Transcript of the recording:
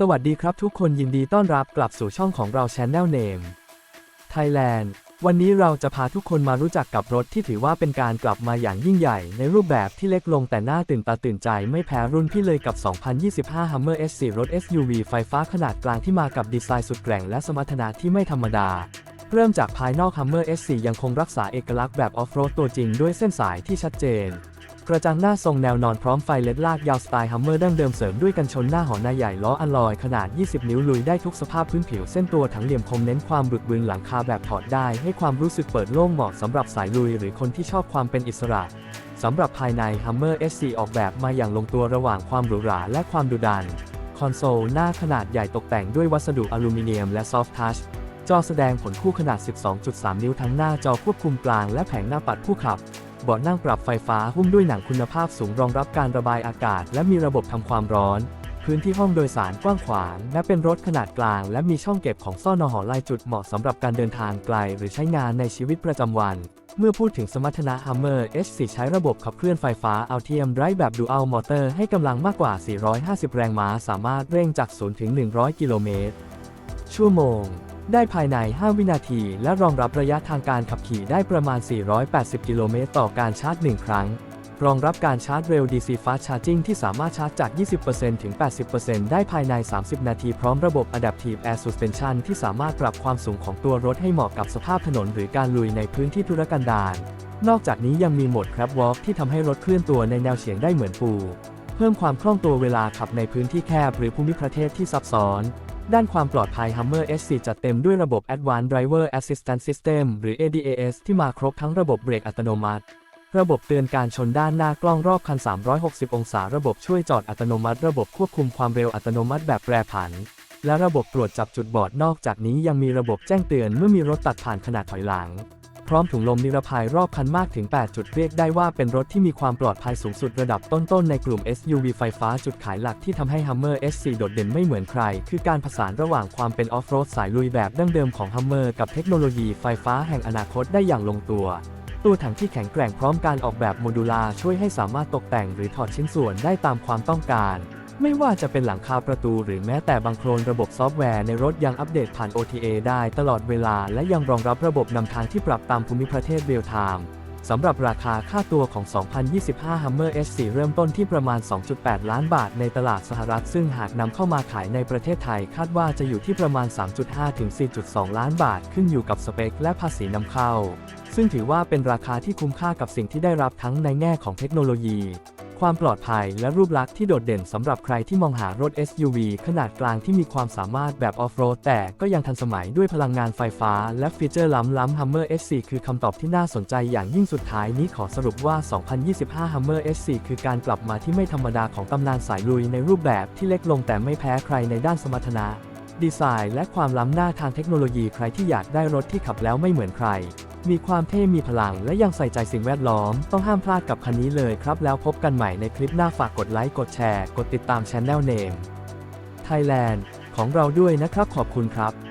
สวัสดีครับทุกคนยินดีต้อนรับกลับสู่ช่องของเรา Channel Name Thailand วันนี้เราจะพาทุกคนมารู้จักกับรถที่ถือว่าเป็นการกลับมาอย่างยิ่งใหญ่ ในรูปแบบที่เล็กลงแต่น่าตื่นตาตื่นใจไม่แพ้รุ่นพี่เลยกับ 2025 Hummer S4 รถ SUV ไฟฟ้าขนาดกลางที่มากับดีไซน์สุดแกร่งและสมรรถนะที่ไม่ธรรมดา เริ่มจากภายนอก Hummer S4 ยังคงรักษาเอกลักษณ์แบบออฟโรดตัวจริงด้วยเส้นสายที่ชัดเจน กระจังหน้าทรงแนวนอนพร้อมไฟเลดลากยาวสไตล์ฮัมเมอร์ดั้งเดิมเสริมด้วยกันชนหน้าหอหน้าใหญ่ล้ออัลลอยขนาด 20 นิ้วลุยได้ทุกสภาพพื้นผิวเส้นตัวถังเหลี่ยมคมเน้นความบึกบึนหลังคาแบบถอดได้ ให้ความรู้สึกเปิดโล่งเหมาะสำหรับสายลุยหรือคนที่ชอบความเป็นอิสระสำหรับภายใน Hummer S4 ออกแบบมาอย่างลงตัวระหว่างความหรูหราและความดุดัน คอนโซลหน้าขนาดใหญ่ตกแต่งด้วยวัสดุอลูมิเนียมและซอฟท์ทัช จอแสดงผลคู่ขนาด 12.3 นิ้วทั้งหน้าจอควบคุมกลางและแผงหน้าปัดผู้ขับ เบาะนั่งปรับไฟฟ้าหุ้มด้วยหนังคุณภาพสูงรองรับการระบายอากาศ และมีระบบทำความร้อน พื้นที่ห้องโดยสารกว้างขวาง และเป็นรถขนาดกลาง และมีช่องเก็บของซ่อนอหอลายจุดเหมาะสำหรับการเดินทางไกล หรือใช้งานในชีวิตประจำวัน เมื่อพูดถึงสมรรถนะ Hummer S4 ใช้ระบบขับเคลื่อนไฟฟ้า Altium Drive แบบ Dual Motor ให้กำลังมากกว่า 450 แรงม้า สามารถเร่งจาก 0 ถึง 100 กิโลเมตร ชั่วโมง ได้ภายใน 5 วินาที และรองรับระยะทางการขับขี่ได้ประมาณ 480 กิโลเมตรต่อการชาร์จ 1 ครั้ง รองรับการชาร์จเร็ว DC Fast Charging ที่สามารถชาร์จจาก 20%ถึง 80%ได้ภายใน 30 นาที พร้อมระบบ Adaptive Air Suspension ที่สามารถปรับความสูงของตัวรถให้เหมาะกับสภาพถนนหรือการลุยในพื้นที่ธุรกันดาร นอกจากนี้ยังมีโหมด Crab Walk ที่ทำให้รถเคลื่อนตัวในแนวเฉียงได้เหมือนปู เพิ่มความคล่องตัวเวลาขับในพื้นที่แคบหรือภูมิประเทศที่ซับซ้อน ด้านความปลอดภัย Hummer S4 จัดเต็มด้วยระบบ Advanced Driver Assistance System หรือ ADAS ที่มาครบทั้งระบบเบรกอัตโนมัติ ระบบเตือนการชนด้านหน้ากล้องรอบคัน 360 องศา ระบบช่วยจอดอัตโนมัติ ระบบควบคุมความเร็วอัตโนมัติแบบแปรผัน และระบบตรวจจับจุดบอด นอกจากนี้ยังมีระบบแจ้งเตือนเมื่อมีรถตัดผ่านขนาดถอยหลัง พร้อมถุงลมนิรภัยรอบคันมากถึง 8 จุดเรียกได้ว่าเป็นรถที่มีความปลอดภัยสูงสุดระดับต้นๆ ในกลุ่ม SUV ไฟฟ้าจุดขายหลักที่ทำให้ Hummer S4 โดดเด่นไม่เหมือนใคร คือการผสานระหว่างความเป็นออฟโรดสายลุยแบบดั้งเดิมของ Hummer กับเทคโนโลยีไฟฟ้าแห่งอนาคตได้อย่างลงตัวตัวถังที่แข็งแกร่งพร้อมการออกแบบโมดูลาช่วยให้สามารถตกแต่งหรือถอดชิ้นส่วนได้ตามความต้องการ ไม่ว่าจะเป็นหลังคาประตูหรือแม้แต่บางโครนระบบซอฟต์แวร์ในรถยังอัปเดตผ่าน OTA ได้ตลอดเวลา และยังรองรับระบบนำทางที่ปรับตามภูมิประเทศเรียลไทม์สำหรับราคาค่าตัวของ 2025 Hummer S4 เริ่มต้นที่ประมาณ 2.8 ล้านบาทในตลาดสหรัฐ ซึ่งหากนำเข้ามาขายในประเทศไทย คาดว่าจะอยู่ที่ประมาณ 3.5 ถึง 4.2 ล้านบาท ขึ้นอยู่กับสเปคและภาษีนำเข้า ซึ่งถือว่าเป็นราคาที่คุ้มค่ากับสิ่งที่ได้รับทั้งในแง่ของเทคโนโลยี ความปลอดภัยและรูปลักษณ์ที่โดดเด่นสำหรับใครที่มองหารถ SUV ขนาดกลางที่มีความสามารถแบบออฟโรดแต่ก็ยังทันสมัยด้วยพลังงานไฟฟ้า และฟีเจอร์ล้ำๆ Hummer S4 คือคำตอบที่น่าสนใจอย่างยิ่งสุดท้ายนี้ขอสรุปว่า 2025 Hummer S4 คือการกลับมาที่ไม่ธรรมดาของตำนานสายลุยในรูปแบบที่เล็กลงแต่ไม่แพ้ใครในด้านสมรรถนะ ดีไซน์และความล้ำหน้าทางเทคโนโลยีใครที่อยากได้รถที่ขับแล้วไม่เหมือนใคร มีความเท่ มีพลัง และยังใส่ใจสิ่งแวดล้อม ต้องห้ามพลาดกับคันนี้เลยครับ แล้วพบกันใหม่ในคลิปหน้าฝากกดไลค์ กดแชร์ กดติดตาม Channel Name Thailand ของเราด้วยนะครับ ขอบคุณครับ